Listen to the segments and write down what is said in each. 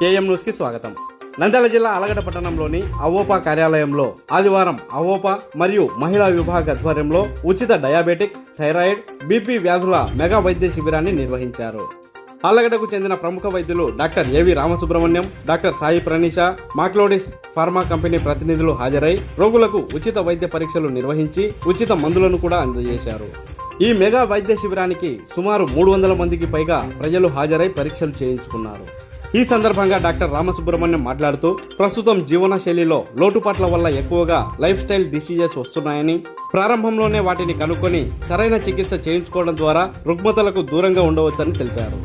KM న్యూస్కి స్వాగతం. నంద్యాల జిల్లా అలగడ పట్టణంలోని అవోపా కార్యాలయంలో ఆదివారం అవోపా మరియు మహిళా విభాగ ఆధ్వర్యంలో ఉచిత డయాబెటిక్ థైరాయిడ్ బీపీ వ్యాధుల మెగా వైద్య శిబిరాన్ని నిర్వహించారు. ఆలగడ్డకు చెందిన ప్రముఖ వైద్యులు doctor A V Ramasubrahmanyam doctor Sai Praneesha Macleods pharma company ప్రతినిధులు హాజరై రోగులకు ఉచిత వైద్య పరీక్షలు నిర్వహించి ఉచిత మందులను కూడా అందజేశారు. ఈ మెగా వైద్య శిబిరానికి సుమారు మూడు వందల మందికి పైగా ప్రజలు హాజరై పరీక్షలు చేయించుకున్నారు. ఈ సందర్భంగా డాక్టర్ రామసుబ్రహ్మణ్యం మాట్లాడుతూ ప్రస్తుతం జీవన శైలిలో లోటుపాట్ల వల్ల ఎక్కువగా లైఫ్ స్టైల్ డిసీజెస్ వస్తున్నాయని ప్రారంభంలోనే వాటిని కనుక్కొని సరైన చికిత్స చేయించుకోవడం ద్వారా రుగ్మతలకు దూరంగా ఉండవచ్చని తెలిపారు.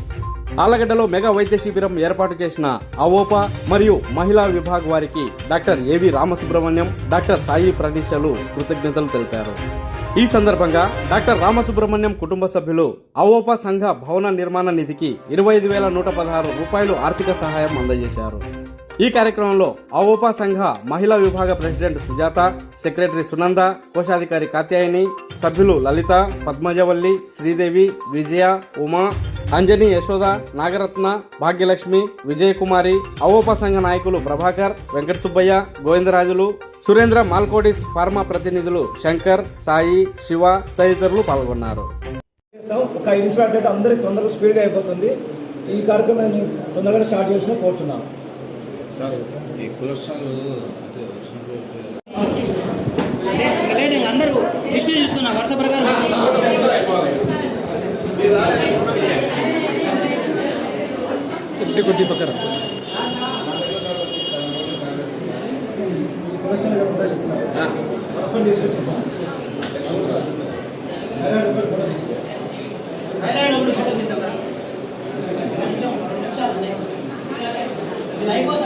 ఆలగడ్డలో మెగా వైద్య శిబిరం ఏర్పాటు చేసిన అవోపా మరియు మహిళా విభాగ్ వారికి doctor A V Ramasubrahmanyam doctor Sai ప్రణీశలు కృతజ్ఞతలు తెలిపారు. ఈ సందర్భంగా డాక్టర్ రామసుబ్రహ్మణ్యం కుటుంబ సభ్యులు అవోపా సంఘ భవన నిర్మాణ నిధికి ఇరవై ఐదు వేల నూట పదహారు రూపాయలు ఆర్థిక సహాయం అందజేశారు. ఈ కార్యక్రమంలో అవోపా సంఘ మహిళా విభాగ ప్రెసిడెంట్ సుజాత సెక్రటరీ సునంద కోశాధికారి కాత్యాయని సభ్యులు లలిత పద్మజవల్లి శ్రీదేవి విజయ ఉమా అంజని యశోద నాగరత్న భాగ్యలక్ష్మి విజయకుమారి అవోపా సంఘ నాయకులు ప్రభాకర్ వెంకట సుబ్బయ్య గోవిందరాజులు సురేంద్ర మాల్కోడిస్ ఫార్మా ప్రతినిధులు శంకర్ సాయి శివ తదితరులు పాల్గొన్నారు. ఒక ఐదు అందరికి తొందరగా స్పీడ్గా అయిపోతుంది. ఈ కార్యక్రమాన్ని తొందరగా స్టార్ట్ చేసిన కోరుతున్నాను సార్ ఈ కొలెస్ట్రాల్ అంటే వచ్చినప్పుడు అందరూ లిస్టు చూసుకున్నా వరుస ప్రకారం కొద్ది కొద్ది పక్కన థైరాయిడ్ ఒకటి ఫోటో తీద్దాం రా. ఒక నిమిషం, రెండు నిమిషాలు ఉన్నాయి. ఇది అయిపోతే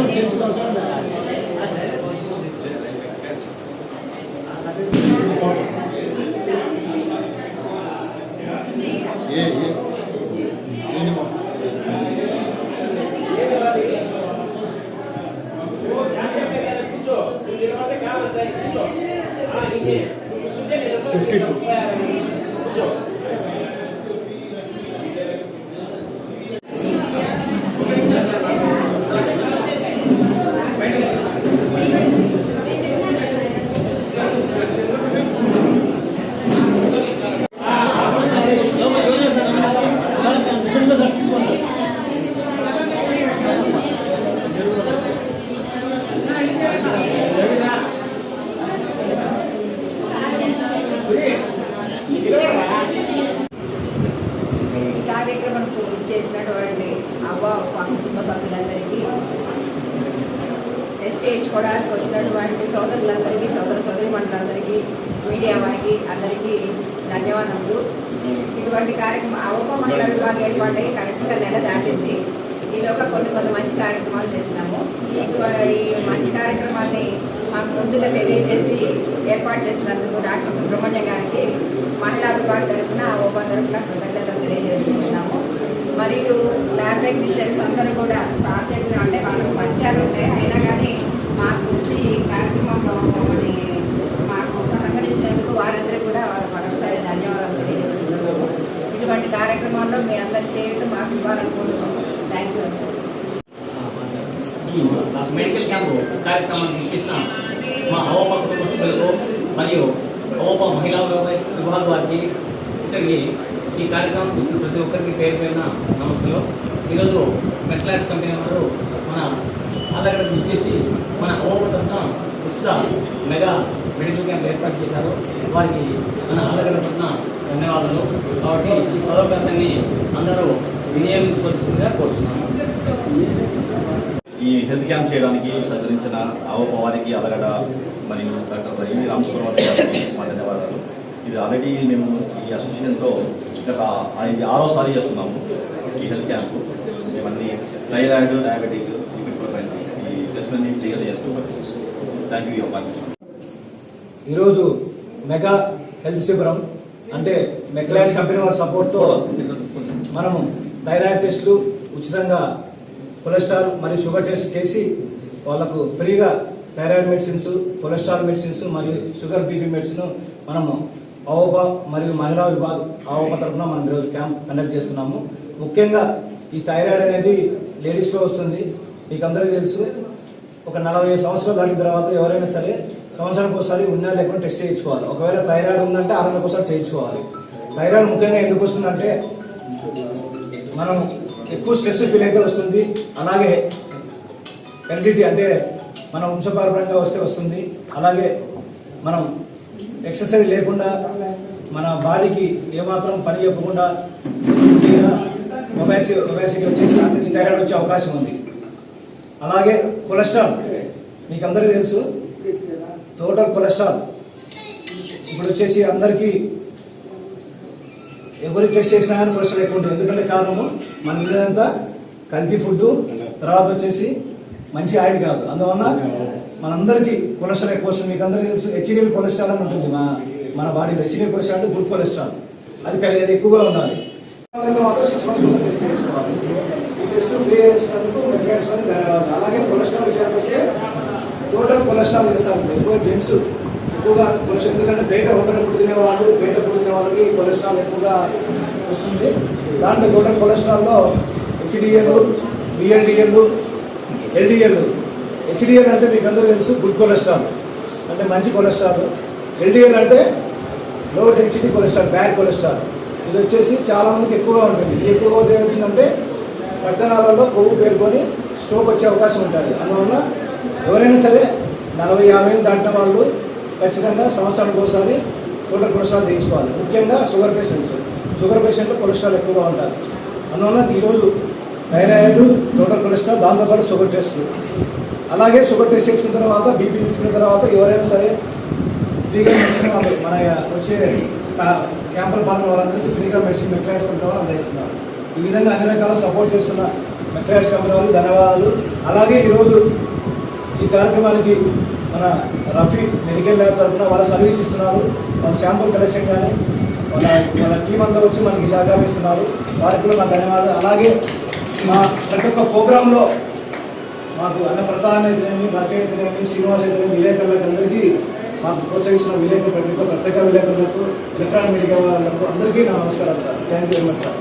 Üsküp టెస్ట్ చేయించుకోవడానికి వచ్చినటువంటి సోదరులందరికీ సోదర సోదరి మీడియా వారికి అందరికీ ధన్యవాదములు. ఇటువంటి కార్యక్రమం అవప మహిళా విభాగం ఏర్పాటై కరెక్ట్గా నెల దాటింది. ఈలోగా కొన్ని కొన్ని మంచి కార్యక్రమాలు చేసినాము. ఈ ఈ మంచి కార్యక్రమాన్ని మాకు ముందుగా తెలియజేసి ఏర్పాటు చేసినందుకు డాక్టర్ సుబ్రహ్మణ్యం గారికి మహిళా విభాగం తరఫున ఓప తరఫున కృతజ్ఞతలు తెలియజేసుకుంటున్నాము. మరియు ల్యాబ్ టెక్నీషియన్స్ అందరూ కూడా సార్ చెప్పిన అంటే వాళ్ళకు పరిచయాలు ఉంటాయి అయినా కానీ మాకు వచ్చి ఈ కార్యక్రమంలో మమ్మల్ని మాకు సహకరించినందుకు వారందరికీ కూడా మరొకసారి ధన్యవాదాలు తెలియజేస్తున్నాము ఇటువంటి కార్యక్రమాల్లో మీ అందరి చేయడం మాకు ఇవ్వాలని కోరుకుంటున్నాం థ్యాంక్ యూ ఈ మెడికల్ క్యాంపు కార్యక్రమాన్ని చేసిన మా అవోపా కుటుంబ సభ్యులకు మరియు అవోపా మహిళా విభా- వారికి ఇక్కడికి ఈ కార్యక్రమం వచ్చిన ప్రతి ఒక్కరికి పేరు పేరున నమస్సులు ఈరోజు మెట్లాక్స్ కంపెనీ వారు మన అల్లగడకు ఇచ్చేసి మన అవోపా తరఫున ఉచిత మెగా మెడికల్ క్యాంప్ ఏర్పాటు చేశారు వారికి మన అల్లగడ తరఫున ధన్యవాదాలు కాబట్టి ఈ సదవకాశాన్ని అందరూ వినియోగించుకోవాల్సిందిగా కోరుతున్నాము ఈ హెల్త్ క్యాంప్ చేయడానికి సహకరించిన అవప వారికి అలగడ మరియు డాక్టర్ ఈ రామసుబ్రహ్మణ్యం గారికి మా ధన్యవాదాలు. ఇది ఆల్రెడీ మేము ఈ అసోసియేషన్తో గత ఇది ఆరోసారి చేస్తున్నాము ఈ హెల్త్ క్యాంపు. మేమన్నీ థైరాయిడ్ డయాబెటిక్ ఈ టెస్ట్ అసెస్మెంట్ని క్లియర్ చేస్తాం థ్యాంక్ యూ ఈరోజు మెగా హెల్త్ శిబిరం అంటే మెక్లాన్స్ కంపెనీ వారి సపోర్ట్తో మనము థైరాయిడ్ టెస్టులు ఉచితంగా కొలెస్ట్రాల్ మరియు షుగర్ టెస్ట్ చేసి వాళ్ళకు ఫ్రీగా థైరాయిడ్ మెడిసిన్స్ కొలెస్ట్రాల్ మెడిసిన్స్ మరియు షుగర్ బీపీ మెడిసిన్ మనము అవోపా మరియు మహిళా విభాగం అవోపా తరఫున మనం ఈరోజు క్యాంప్ కండక్ట్ చేస్తున్నాము. ముఖ్యంగా ఈ థైరాయిడ్ అనేది లేడీస్లో వస్తుంది. మీకు అందరికీ తెలుసు ఒక నలభై సంవత్సరాలు దాటిన తర్వాత ఎవరైనా సరే సంవత్సరానికి ఒకసారి ఉన్నా లేకుండా టెస్ట్ చేయించుకోవాలి. ఒకవేళ థైరాయిడ్ ఉందంటే ఆరు నెలలకు ఒకసారి చేయించుకోవాలి. థైరాయిడ్ ముఖ్యంగా ఎందుకు వస్తుందంటే మనం ఎక్కువ స్ట్రెస్ ఫీల్ అయితే వస్తుంది. అలాగే ఎల్జిటీ అంటే మన వంశపారంపరంగా వస్తే వస్తుంది. అలాగే మనం ఎక్సర్సైజ్ లేకుండా మన బాడీకి ఏమాత్రం పని చెప్పకుండా ఒబేసి ఒబేసిటీ వచ్చేసి థైరాయిడ్ వచ్చే అవకాశం ఉంది. అలాగే కొలెస్ట్రాల్ మీకు అందరికీ తెలుసు. టోటల్ కొలెస్ట్రాల్ ఇప్పుడు వచ్చేసి అందరికీ ఎవరికి టెస్ట్ చేసినా కానీ కొలెస్ట్రాల్ ఎక్కువ ఉంటుంది. ఎందుకంటే కారణము మన ఇల్లంతా కల్తీ ఫుడ్ తర్వాత వచ్చేసి మంచి ఆయిల్ కాదు. అందువల్ల మనందరికీ కొలెస్ట్రాల్ ఎక్కువ వస్తుంది. మీకు అందరికీ తెలుసు హెచ్డిఎల్ కొలెస్ట్రాల్ అని ఉంటుంది. మన మన బాడీలో హెచ్డిఎల్ కొలెస్ట్రాల్ అంటే గుడ్ కొలెస్ట్రాల్. అది కలిగేది ఎక్కువగా ఉండాలి. మాత్రం సిక్స్ మంత్స్ టెస్ట్ చేసుకోవాలి. ఈ టెస్ట్ ఫ్రీ చేసినందుకు మంచిగా ధన్యవాదాలు అలాగే కొలెస్ట్రాల్ విషయానికి వస్తే టోటల్ కొలెస్ట్రాల్ చేస్తారు ఎక్కువ జెంట్స్ ఎక్కువగా కొలెస్ట్రాల్ ఎందుకంటే బయట హోటల్ ఫుడ్ తినేవాళ్ళు బయట ఫుడ్ తినే వాళ్ళకి కొలెస్ట్రాల్ ఎక్కువగా వస్తుంది. దాంట్లో టోటల్ కొలెస్ట్రాల్లో హెచ్డిఎల్ బిఎల్డిఎల్ ఎల్డిఎల్. హెచ్డిఎల్ అంటే మీకు అందరూ తెలుసు గుడ్ కొలెస్ట్రాల్. అంటే మంచి కొలెస్ట్రాల్. ఎల్డిఎల్ అంటే low density cholesterol bad cholesterol. ఇది వచ్చేసి చాలా మందికి ఎక్కువగా ఉంటుంది. ఇది ఎక్కువగా ఏమవుతుందంటే రక్తనాళాల్లో కొవ్వు పేరుకొని స్ట్రోక్ వచ్చే అవకాశం ఉంటుంది. అందువల్ల ఎవరైనా సరే నలభై యాభై ఏళ్ళు దాటిన వాళ్ళు ఖచ్చితంగా సంవత్సరానికి ఒకసారి టోటల్ కొలెస్ట్రాల్ తీయించుకోవాలి ముఖ్యంగా షుగర్ పేషెంట్స్. షుగర్ పేషెంట్లో కొలెస్ట్రాల్ ఎక్కువగా ఉంటుంది అందువల్ల ఈరోజు థైరాయిడ్ టోటల్ కొలెస్ట్రాల్ దాంతోపాటు షుగర్ టెస్ట్. అలాగే షుగర్ టెస్ట్ చేసిన తర్వాత బీపీ చూసుకున్న తర్వాత ఎవరైనా సరే ఫ్రీగా మెడిసిన్ మన వచ్చే కా- పాత్ర వాళ్ళందరికీ ఫ్రీగా మెడిసిన్ మెట్రాయిల్స్ కంపెనీ వాళ్ళు అందజేస్తున్నారు. ఈ విధంగా అన్ని రకాల సపోర్ట్ చేస్తున్న మెట్రాయిల్స్ కంపెనీ వాళ్ళు ధన్యవాదాలు. అలాగే ఈరోజు ఈ కార్యక్రమానికి మన రఫీ మెడికల్ ల్యాబ్ తరఫున వాళ్ళ సర్వీస్ ఇస్తున్నారు. వాళ్ళ శాంపుల్ కలెక్షన్ కానీ వాళ్ళ వాళ్ళ టీం అంతా వచ్చి మనకి సహకరిస్తున్నారు వారికి కూడా మా ధన్యవాదాలు. అలాగే మా ప్రతి ఒక్క ప్రోగ్రాంలో మాకు అన్న ప్రసాద్ అయితేనేమి బర్ఫీ అయితేనేమి శ్రీనివాస్ అయితేనేమి విలేకరులకు అందరికీ మాకు ప్రోత్సహిస్తున్న విలేకరు ప్రతి ఒక్క ప్రత్యేక విలేకరులకు ఎలక్ట్రానిక్ మీడియా వాళ్ళకు అందరికీ నా sir. Thank you very much sir